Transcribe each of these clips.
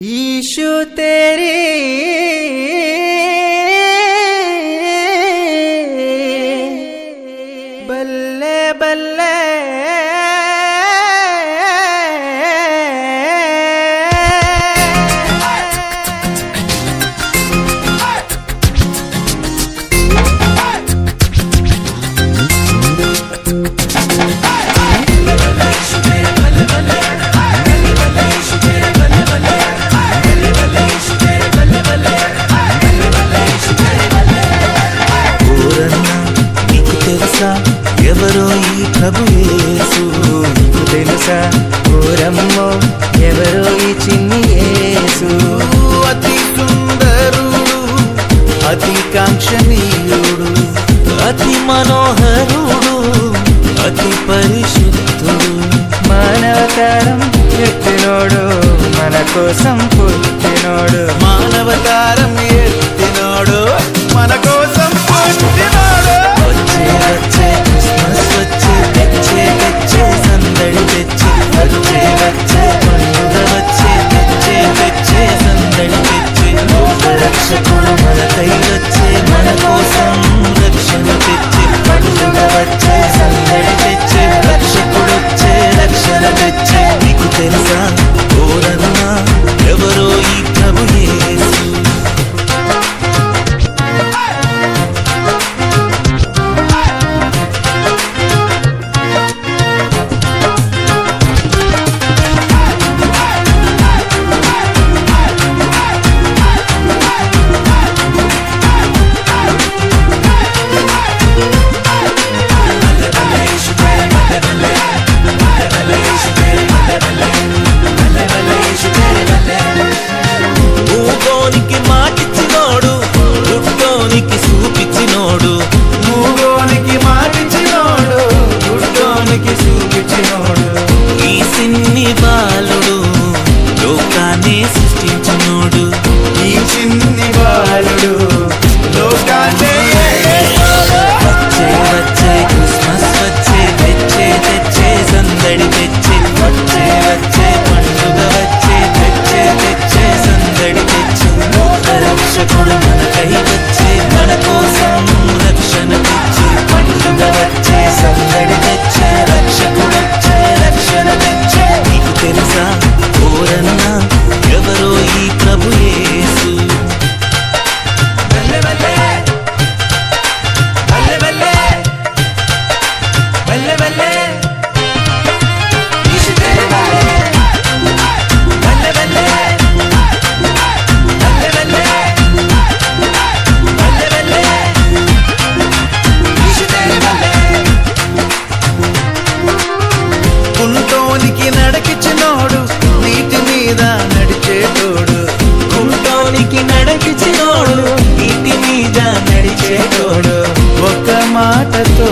Issue तेरे ఎవరో ఈ ప్రభుయేసు నీకు తెలుసా? ఓరమ్మో ఎవరో ఈ చిన్ని యేసు. అతి సుందరుడు అతి కాంక్షణీయుడు అతి మనోహరుడు అతి పరిశుద్ధుడు. మానవతారం ఎత్తినోడు మన కోసం పుట్టినోడు. మానవతారం ఏ that they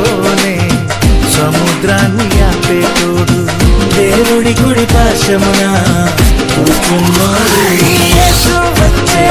నీలోనే సముద్రాన్ని ఆపే తోడు దేవుడి గుడి పాశమున కూర్చున్నాడు. వచ్చే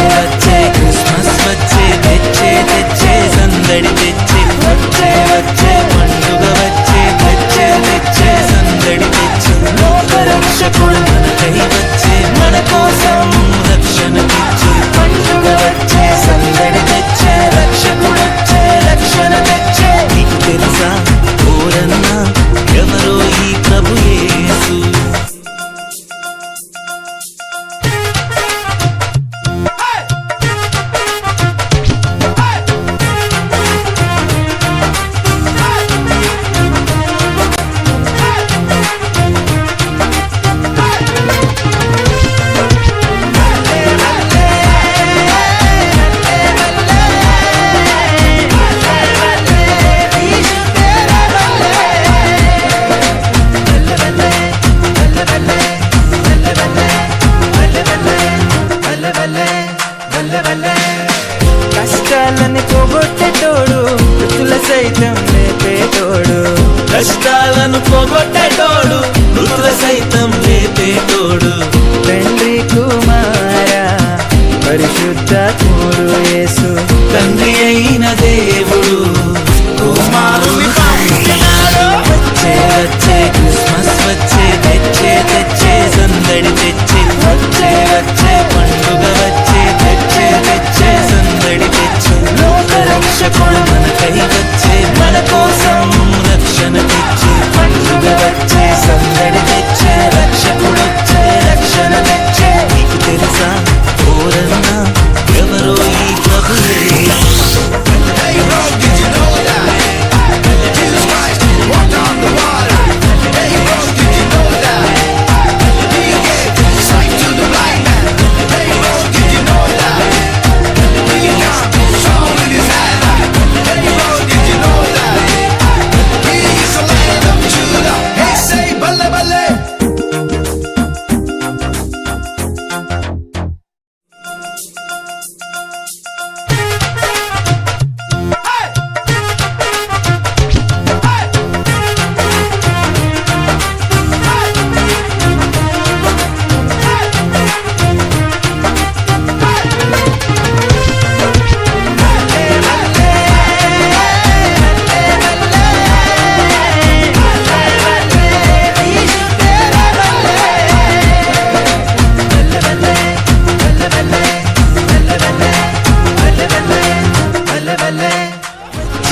enough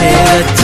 Yeah.